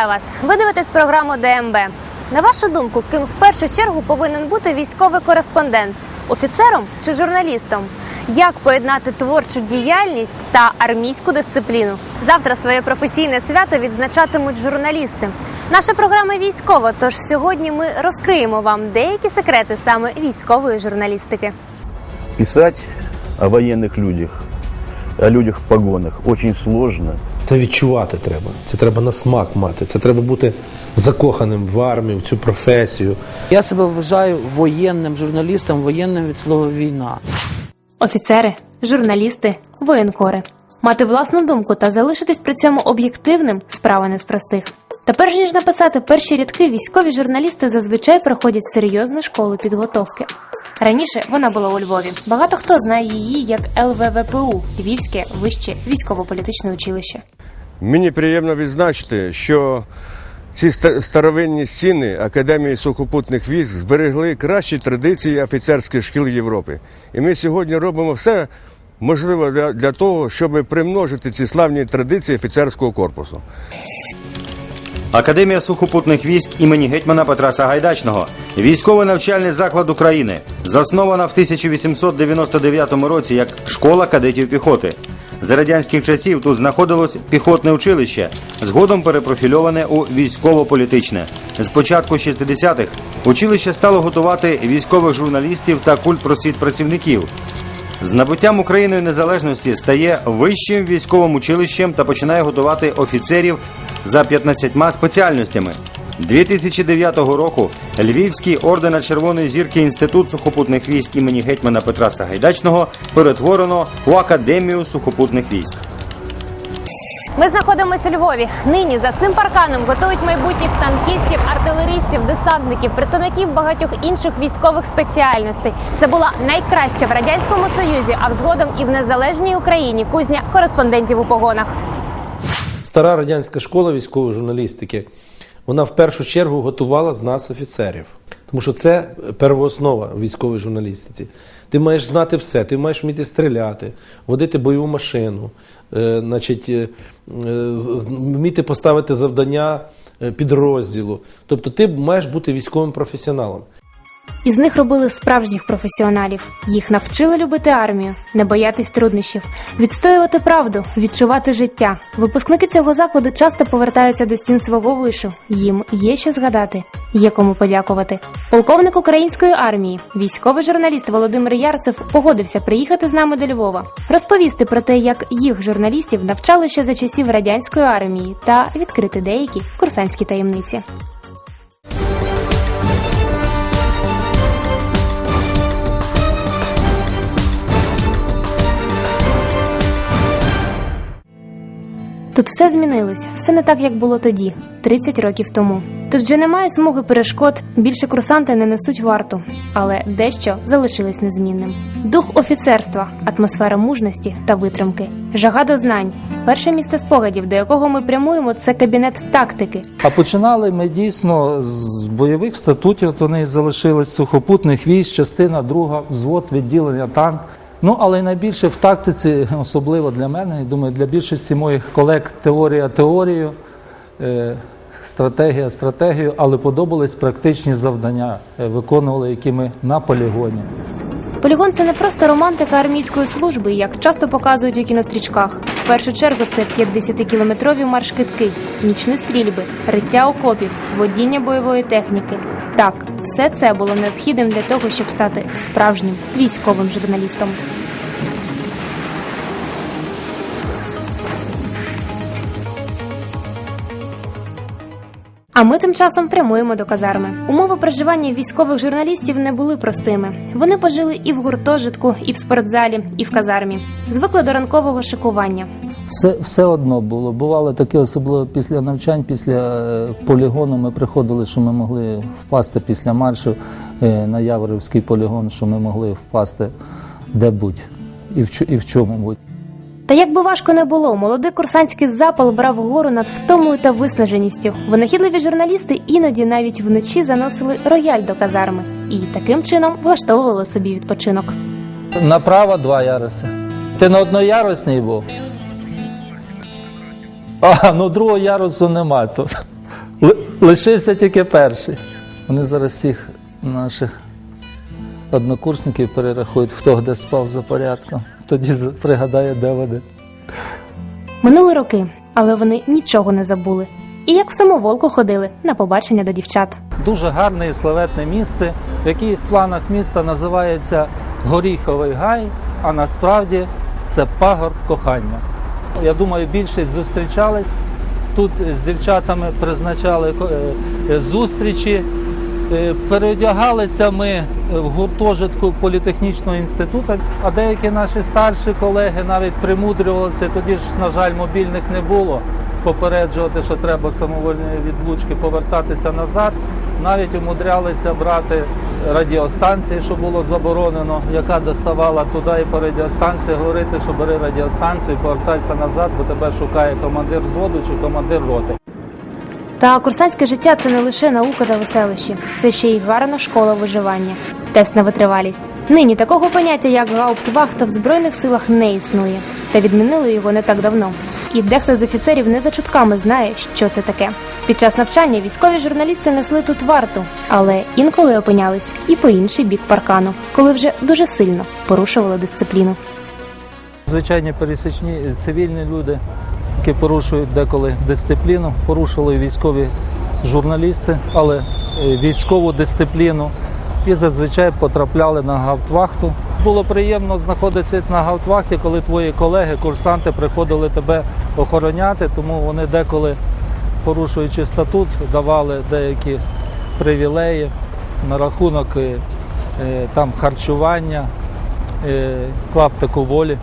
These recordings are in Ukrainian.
Вітаю вас! Ви дивитесь програму ДМБ. На вашу думку, ким в першу чергу повинен бути військовий кореспондент офіцером чи журналістом? Як поєднати творчу діяльність та армійську дисципліну? Завтра своє професійне свято відзначатимуть журналісти. Наша програма військова. Тож сьогодні ми розкриємо вам деякі секрети саме військової журналістики. Писать о военных людях, о людях в погонах очень сложно. Це відчувати треба. Це треба на смак мати. Це треба бути закоханим в армію, в цю професію. Я себе вважаю воєнним журналістом, воєнним від слова війна. Офіцери, журналісти, воєнкори. Мати власну думку та залишитись при цьому об'єктивним справа не з простих. Та перш ніж написати перші рядки, військові журналісти зазвичай проходять серйозну школу підготовки. Раніше вона була у Львові. Багато хто знає її як ЛВВПУ Львівське вище військово-політичне училище. Мені приємно відзначити, що ці старовинні стіни Академії сухопутних військ зберегли кращі традиції офіцерських шкіл Європи. І ми сьогодні робимо все можливе для, для того, щоб примножити ці славні традиції офіцерського корпусу. Академія сухопутних військ імені гетьмана Петра Сагайдачного військовий навчальний заклад України, заснована в 1899 році як школа кадетів піхоти. За радянських часів тут знаходилось піхотне училище, згодом перепрофільоване у військово-політичне. З початку 60-х училище стало готувати військових журналістів та культпросвітпрацівників. З набуттям Україною незалежності стає вищим військовим училищем та починає готувати офіцерів за 15 спеціальностями. 2009 року Львівський ордена Червоної зірки Інститут сухопутних військ імені гетьмана Петра Сагайдачного перетворено у Академію сухопутних військ. Ми знаходимося у Львові. Нині за цим парканом готують майбутніх танкістів, артилерістів, десантників, представників багатьох інших військових спеціальностей. Це була найкраща в радянському союзі, а згодом і в незалежній Україні кузня кореспондентів у погонах. Стара радянська школа військової журналістики. Вона в першу чергу готувала з нас офіцерів. Тому що це первооснова військової журналістиці. Ти маєш знати все, ти маєш вміти стріляти, водити бойову машину, е, значить, е, е, вміти поставити завдання підрозділу. Тобто ти маєш бути військовим професіоналом. Із них робили справжніх професіоналів. Їх навчили любити армію, не боятись труднощів, відстоювати правду, відчувати життя. Випускники цього закладу часто повертаються до стін свого вишу. Їм є що згадати, є кому подякувати. Полковник української армії, військовий журналіст Володимир Ярцев погодився приїхати з нами до Львова, розповісти про те, як їх журналістів навчали ще за часів радянської армії, та відкрити деякі курсантські таємниці. Тут все змінилось, все не так, як було тоді, 30 років тому. Тут вже немає смуги перешкод, більше курсанти не несуть варту, але дещо залишилось незмінним. Дух офіцерства, атмосфера мужності та витримки, жага до знань. Перше місце спогадів, до якого ми прямуємо, це кабінет тактики. А починали ми дійсно з бойових статутів. От Вони залишились сухопутних військ, частина друга, взвод, відділення танк. Ну але найбільше в тактиці, особливо для мене, і думаю, для більшості моїх колег теорія теорію, е, стратегія стратегію, але подобались практичні завдання, е, виконували які ми на полігоні. Полігон це не просто романтика армійської служби, як часто показують у кінострічках. В першу чергу це 50-кілометрові марш-китки, нічні стрільби, риття окопів, водіння бойової техніки. Так, все це було необхідним для того, щоб стати справжнім військовим журналістом. А ми тим часом прямуємо до казарми. Умови проживання військових журналістів не були простими. Вони пожили і в гуртожитку, і в спортзалі, і в казармі. Звикли до ранкового шикування. Все, все одно було. Бувало таке, особливо після навчань, після е, полігону ми приходили, що ми могли впасти після маршу е, на Яворівський полігон, що ми могли впасти де-будь і в, і в чому-будь. Та як би важко не було, молодий курсантський запал брав гору над втомою та виснаженістю. Винахідливі журналісти іноді навіть вночі заносили рояль до казарми і таким чином влаштовували собі відпочинок. Направо два яруси. Ти на одноярусній був? А, ну другого ярусу нема. То ли- лишився тільки перший. Вони зараз всіх наших однокурсників перерахують, хто де спав за порядком. Тоді пригадає, де вони. Минули роки, але вони нічого не забули. І як в самоволку ходили на побачення до дівчат. Дуже гарне і славетне місце, яке в планах міста називається Горіховий гай, а насправді це пагорб кохання. Я думаю, більшість зустрічались. Тут з дівчатами призначали е, зустрічі. Е, Переодягалися ми в гуртожитку політехнічного інституту, а деякі наші старші колеги навіть примудрювалися. Тоді ж, на жаль, мобільних не було. Попереджувати, що треба самовольної відлучки повертатися назад. Навіть умудрялися брати радіостанції, що було заборонено, яка доставала туди і по радіостанції говорити, що бери радіостанцію, повертайся назад, бо тебе шукає командир взводу чи командир роти. Та курсантське життя це не лише наука та веселощі, це ще й гарна школа виживання, тест на витривалість. Нині такого поняття, як гауптвахта в збройних силах, не існує, та відмінили його не так давно. І дехто з офіцерів не за чутками знає, що це таке. Під час навчання військові журналісти несли тут варту, але інколи опинялись і по інший бік паркану, коли вже дуже сильно порушували дисципліну. Звичайні пересічні цивільні люди, які порушують деколи дисципліну, порушували військові журналісти, але е, військову дисципліну і зазвичай потрапляли на гауптвахту. Було приємно знаходитися на гауптвахті, коли твої колеги, курсанти приходили тебе охороняти, тому вони деколи, порушуючи статут, давали деякі привілеї на рахунок е, е, там харчування, клаптику волі.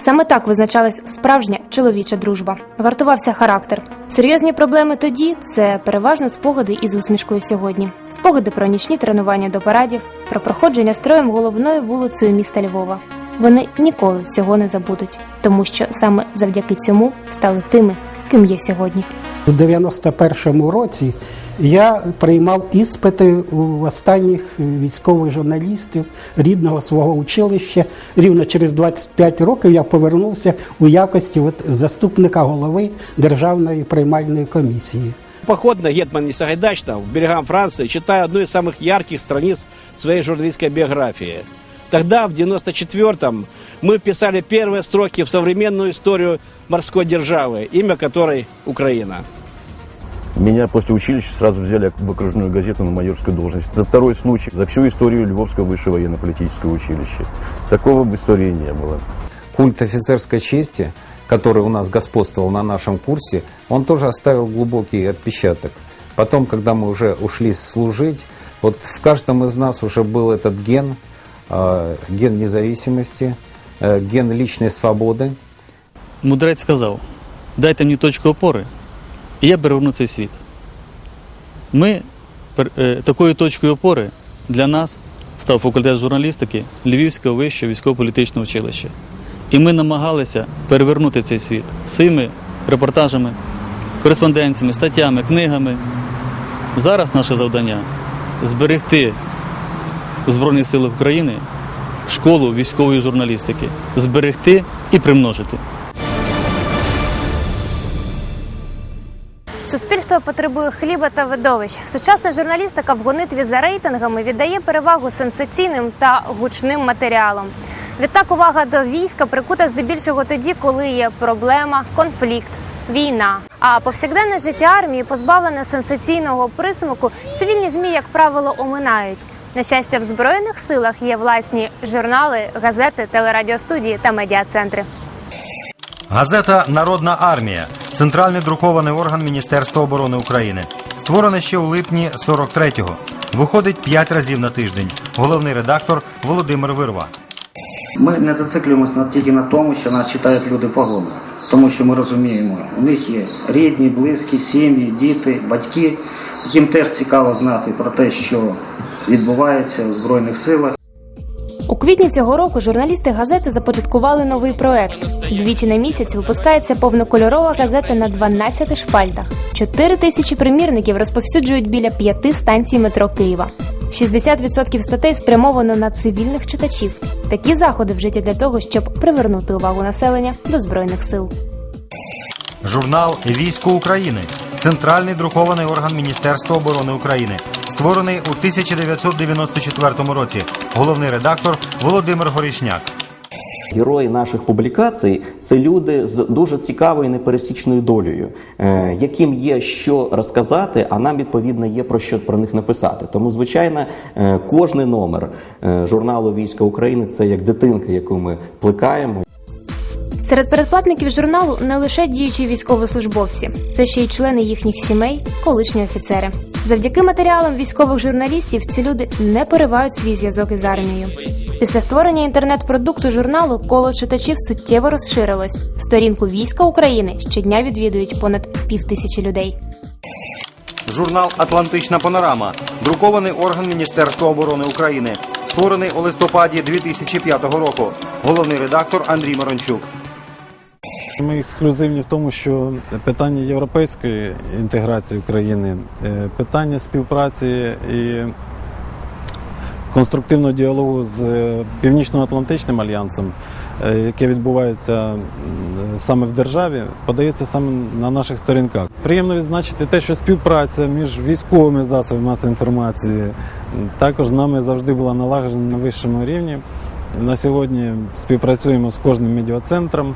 Саме так визначалась справжня чоловіча дружба. Гартувався характер. Серйозні проблеми тоді це переважно спогади із усмішкою сьогодні. Спогади про нічні тренування до парадів, про проходження строєм головною вулицею міста Львова. Вони ніколи цього не забудуть, тому що саме завдяки цьому стали тими, ким є сьогодні. У 91-му році я приймав іспити у останніх військових журналістів рідного свого училища. Рівно через 25 років я повернувся у якості от заступника голови Державної приймальної комісії. Поход на Гетман Сагайдачна в берегам Франции читаю одну из самых ярких страниц своей журналистской биографии. Тогда, в 94-м, мы писали первые строки в современную историю морской державы, имя которой Украина. Меня после училища сразу взяли в окружную газету на майорскую должность. Это второй случай за всю историю Львовского высшего военно-политического училища. Такого в истории не было. культ офицерской чести, который у нас господствовал на нашем курсе, он тоже оставил глубокий отпечаток. Потом, когда мы уже ушли служить, вот в каждом из нас уже был этот ген, ген независимости, э, ген личной свободы. Мудрець сказав: дайте мені точку опори, і я переверну цей світ. Ми е, такою точкою опори для нас став факультет журналістики Львівського вищого військово-політичного училища. І ми намагалися перевернути цей світ своїми репортажами, кореспонденціями, статтями, книгами. Зараз наше завдання зберегти Збройних силах України школу військової журналістики, зберегти і примножити. Суспільство потребує хліба та видовищ. Сучасна журналістика в гонитві за рейтингами віддає перевагу сенсаційним та гучним матеріалам. Відтак увага до війська прикута здебільшого тоді, коли є проблема, конфлікт, війна. А повсякденне життя армії позбавлене сенсаційного присмаку. Цивільні змі, як правило, оминають. На щастя, в збройних силах є власні журнали, газети, телерадіостудії та медіа-центри. Газета Народна армія центральний друкований орган Міністерства оборони України. Створене ще у липні 43-го. Виходить 5 разів на тиждень. Головний редактор Володимир Вирва. Ми не зациклюємося на- тільки на тому, що нас читають люди погони. Тому що ми розуміємо, у них є рідні, близькі, сім'ї, діти, батьки. Їм теж цікаво знати про те, що відбувається в Збройних силах. У квітні цього року журналісти газети започаткували новий проект. Двічі на місяць випускається повнокольорова газета на 12 шпальтах. 4 тисячі примірників розповсюджують біля п'яти станцій метро Києва. 60% статей спрямовано на цивільних читачів. Такі заходи вжиті для того, щоб привернути увагу населення до збройних сил. Журнал Військо України центральний друкований орган Міністерства оборони України, створений у 1994 році. Головний редактор Володимир Горішняк. Герої наших публікацій це люди з дуже цікавою непересічною долею, е, яким є що розказати, а нам відповідно є про що про них написати. Тому, звичайно, е, кожний номер е, журналу Війська України це як дитинка, яку ми плекаємо. Серед передплатників журналу не лише діючі військовослужбовці, це ще й члени їхніх сімей, колишні офіцери. Завдяки матеріалам військових журналістів ці люди не поривають свій зв'язок із армією. Після створення інтернет-продукту журналу коло читачів суттєво розширилось. Сторінку війська України щодня відвідують понад півтисячі людей. Журнал Атлантична панорама друкований орган Міністерства оборони України, створений у листопаді 2005 року. Головний редактор Андрій Марончук. Ми ексклюзивні в тому, що питання європейської інтеграції України, е, питання співпраці і конструктивного діалогу з е, Північно-Атлантичним альянсом, е, яке відбувається саме в державі, подається саме на наших сторінках. Приємно відзначити те, що співпраця між військовими засобами масової інформації також нами завжди була налагоджена на вищому рівні. На сьогодні співпрацюємо з кожним медіацентром,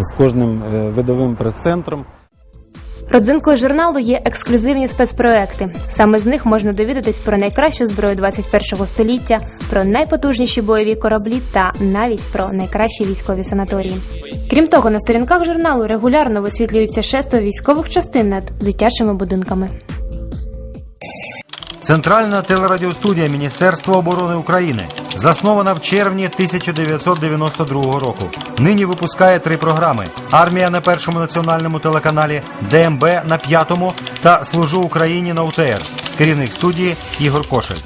з кожним е, видовим прес-центром. Родзинкою журналу є ексклюзивні спецпроекти. Саме з них можна довідатись про найкращу зброю 21 століття, про найпотужніші бойові кораблі та навіть про найкращі військові санаторії. Крім того, на сторінках журналу регулярно висвітлюються шество військових частин над дитячими будинками. Центральна телерадіостудія Міністерства оборони України заснована в червні 1992 року. Нині випускає три програми: Армія на першому національному телеканалі, ДМБ на п'ятому та Служу Україні на УТР. Керівник студії Ігор Кошель.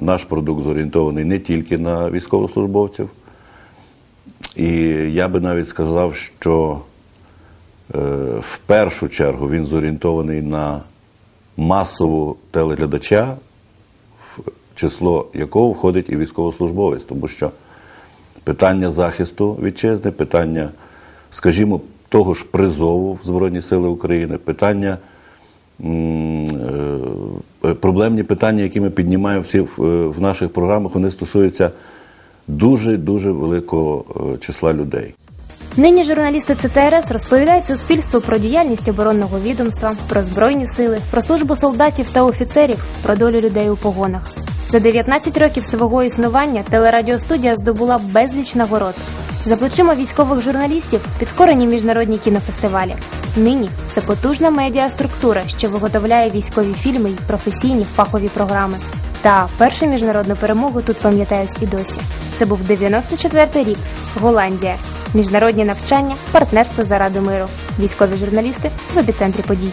Наш продукт зорієнтований не тільки на військовослужбовців. І я би навіть сказав, що е, в першу чергу він зорієнтований на масову телеглядача, число якого входить і військовослужбовець, тому що питання захисту вітчизни, питання, скажімо, того ж призову в Збройні Сили України, питання. е, Проблемні питання, які ми піднімаємо всі в, е, наших програмах, вони стосуються дуже дуже великого е, числа людей. Нині журналісти ЦТРС розповідають суспільству про діяльність оборонного відомства, про збройні сили, про службу солдатів та офіцерів, про долю людей у погонах. За 19 років свого існування телерадіостудія здобула безліч нагород. За плечима військових журналістів підкорені міжнародні кінофестивалі. Нині це потужна медіаструктура, що виготовляє військові фільми й професійні фахові програми. Та першу міжнародну перемогу тут пам'ятають і досі. Це був 94-й рік. Голландія. Міжнародні навчання, партнерство заради миру. Військові журналісти в епіцентрі подій.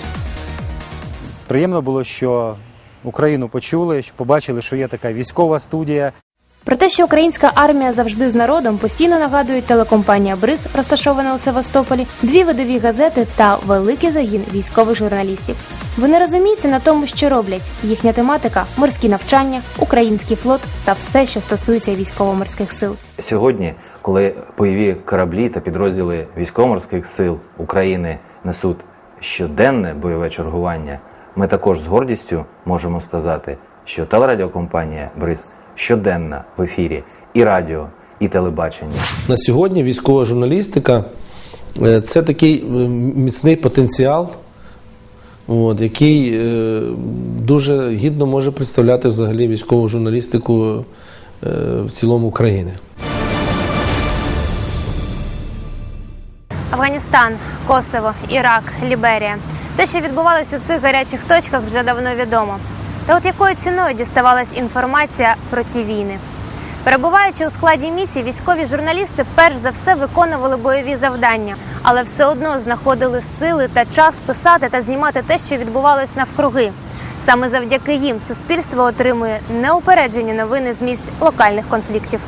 Приємно було, що Україну почули, що побачили, що є така військова студія. Про те, що українська армія завжди з народом, постійно нагадують телекомпанія Бриз, розташована у Севастополі, дві видові газети та великий загін військових журналістів. Вони розуміються на тому, що роблять. Їхня тематика морські навчання, український флот та все, що стосується військово-морських сил. Сьогодні, коли бойові кораблі та підрозділи військово-морських сил України несуть щоденне бойове чергування, ми також з гордістю можемо сказати, що телерадіокомпанія Бриз щоденно в ефірі і радіо, і телебачення. На сьогодні військова журналістика е, це такий е, міцний потенціал, от, який е, дуже гідно може представляти взагалі військову журналістику е, в цілому країни. Афганістан, Косово, Ірак, Ліберія. Те, що відбувалось у цих гарячих точках, вже давно відомо. Та от якою ціною діставалась інформація про ті війни? Перебуваючи у складі місії, військові журналісти перш за все виконували бойові завдання, але все одно знаходили сили та час писати та знімати те, що відбувалось навкруги. Саме завдяки їм суспільство отримує неупереджені новини з місць локальних конфліктів.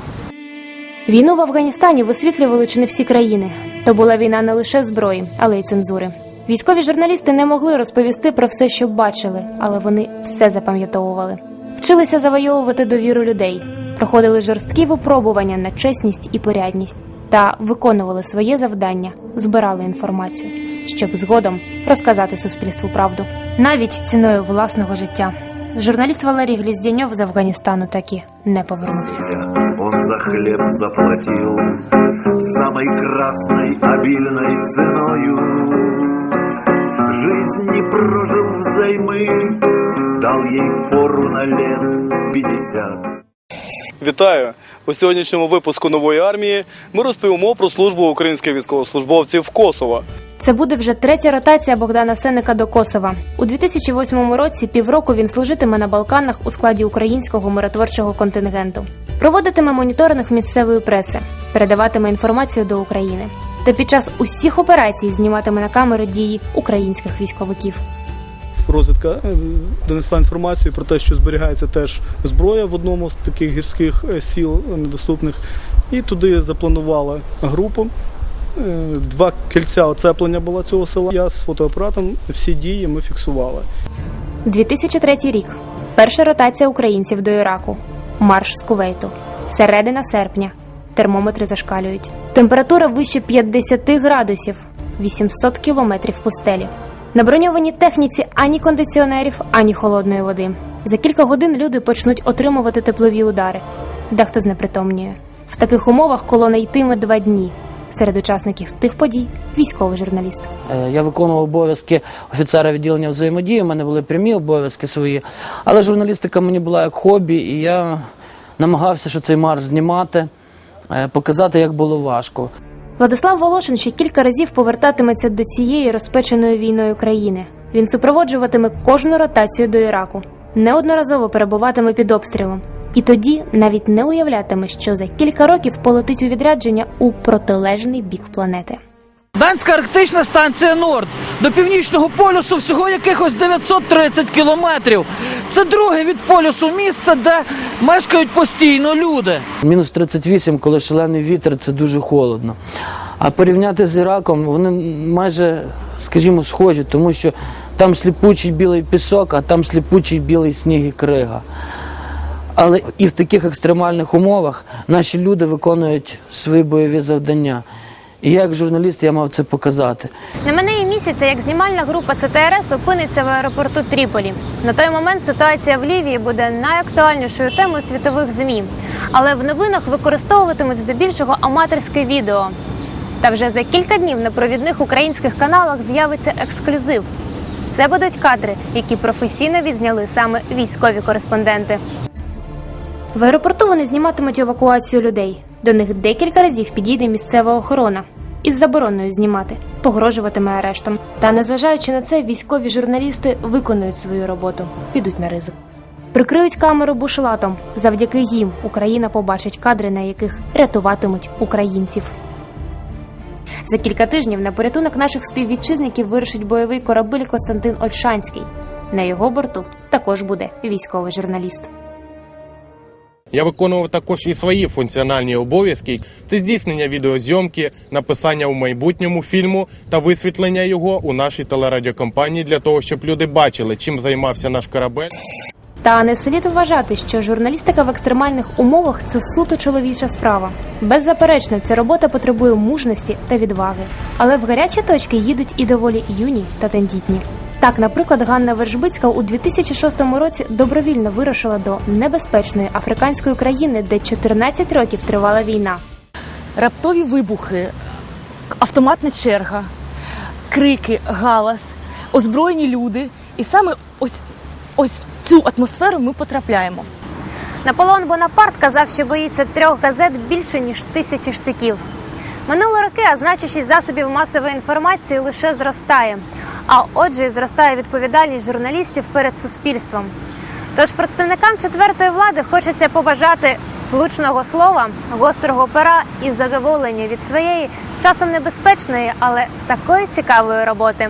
Війну в Афганістані висвітлювали чи не всі країни. То була війна не лише зброї, але й цензури. Військові журналісти не могли розповісти про все, що бачили, але вони все запам'ятовували. Вчилися завойовувати довіру людей, проходили жорсткі випробування на чесність і порядність. та виконували своє завдання, збирали інформацію, щоб згодом розказати суспільству правду, навіть ціною власного життя. Журналіст Валерій Гліздяньов з Афганістану таки не повернувся. Он за хлеб заплатил самой красной обильной ценою. Жизнь не прожил взаймы, дал ей фору на лет пятьдесят. Вітаю! У сьогоднішньому випуску нової армії ми розповімо про службу українських військовослужбовців в Косово. Це буде вже третя ротація Богдана Сеника до Косова. У 2008 році півроку він служитиме на Балканах у складі українського миротворчого контингенту, проводитиме моніторинг місцевої преси, передаватиме інформацію до України. Та під час усіх операцій зніматиме на камеру дії українських військовиків. Розвідка е, донесла інформацію про те, що зберігається теж зброя в одному з таких гірських е, сіл е, недоступних, і туди запланували групу. Е, Два кільця оцеплення було цього села. Я з фотоапаратом всі дії ми фіксували. 2003 рік. Перша ротація українців до Іраку. Марш з Кувейту. Середина серпня. Термометри зашкалюють. Температура вище 50 градусів. 800 кілометрів пустелі. На броньованій техніці ані кондиціонерів, ані холодної води. За кілька годин люди почнуть отримувати теплові удари. Дехто знепритомнює. В таких умовах колона йтиме два дні. Серед учасників тих подій військовий журналіст. Е, Я виконував обов'язки офіцера відділення взаємодії, у мене були прямі обов'язки свої. Але журналістика мені була як хобі, і я намагався, що цей марш знімати, е, показати, як було важко. Владислав Волошин ще кілька разів повертатиметься до цієї розпеченої війною країни. Він супроводжуватиме кожну ротацію до Іраку, неодноразово перебуватиме під обстрілом. І тоді навіть не уявлятиме, що за кілька років полетить у відрядження у протилежний бік планети. Данська арктична станція Норд. До північного полюсу всього якихось 930 кілометрів. Це друге від полюсу місце, де мешкають постійно люди. Мінус 38, коли шалений вітер, це дуже холодно. А порівняти з Іраком, вони майже, скажімо, схожі, тому що там сліпучий білий пісок, а там сліпучий білий сніг і крига. Але і в таких екстремальних умовах наші люди виконують свої бойові завдання. І я, як журналіст, я мав це показати. На мене і місяця, як знімальна група ЦТРС опиниться в аеропорту Тріполі. На той момент ситуація в Лівії буде найактуальнішою темою світових ЗМІ. Але в новинах використовуватимуть здебільшого аматорське відео. Та вже за кілька днів на провідних українських каналах з'явиться ексклюзив. Це будуть кадри, які професійно відзняли саме військові кореспонденти. В аеропорту вони зніматимуть евакуацію людей. До них декілька разів підійде місцева охорона із забороною знімати, погрожуватиме арештом. Та незважаючи на це, військові журналісти виконують свою роботу, підуть на ризик. Прикриють камеру бушлатом. Завдяки їм Україна побачить кадри, на яких рятуватимуть українців. За кілька тижнів на порятунок наших співвітчизників вирушить бойовий корабель Костянтин Ольшанський. На його борту також буде військовий журналіст. Я виконував також і свої функціональні обов'язки. Це здійснення відеозйомки, написання у майбутньому фільму та висвітлення його у нашій телерадіокомпанії для того, щоб люди бачили, чим займався наш корабель. Та не слід вважати, що журналістика в екстремальних умовах це суто чоловіча справа. Беззаперечно, ця робота потребує мужності та відваги. Але в гарячі точки їдуть і доволі юні та тендітні. Так, наприклад, Ганна Вержбицька у 2006 році добровільно вирушила до небезпечної африканської країни, де 14 років тривала війна. Раптові вибухи, автоматна черга, крики, галас, озброєні люди. І саме ось, ось в цю атмосферу ми потрапляємо. Наполеон Бонапарт казав, що боїться трьох газет більше ніж тисячі штиків. Минуло роки, а значущість засобів масової інформації лише зростає. А отже, і зростає відповідальність журналістів перед суспільством. Тож представникам четвертої влади хочеться побажати влучного слова, гострого пера і задоволення від своєї часом небезпечної, але такої цікавої роботи.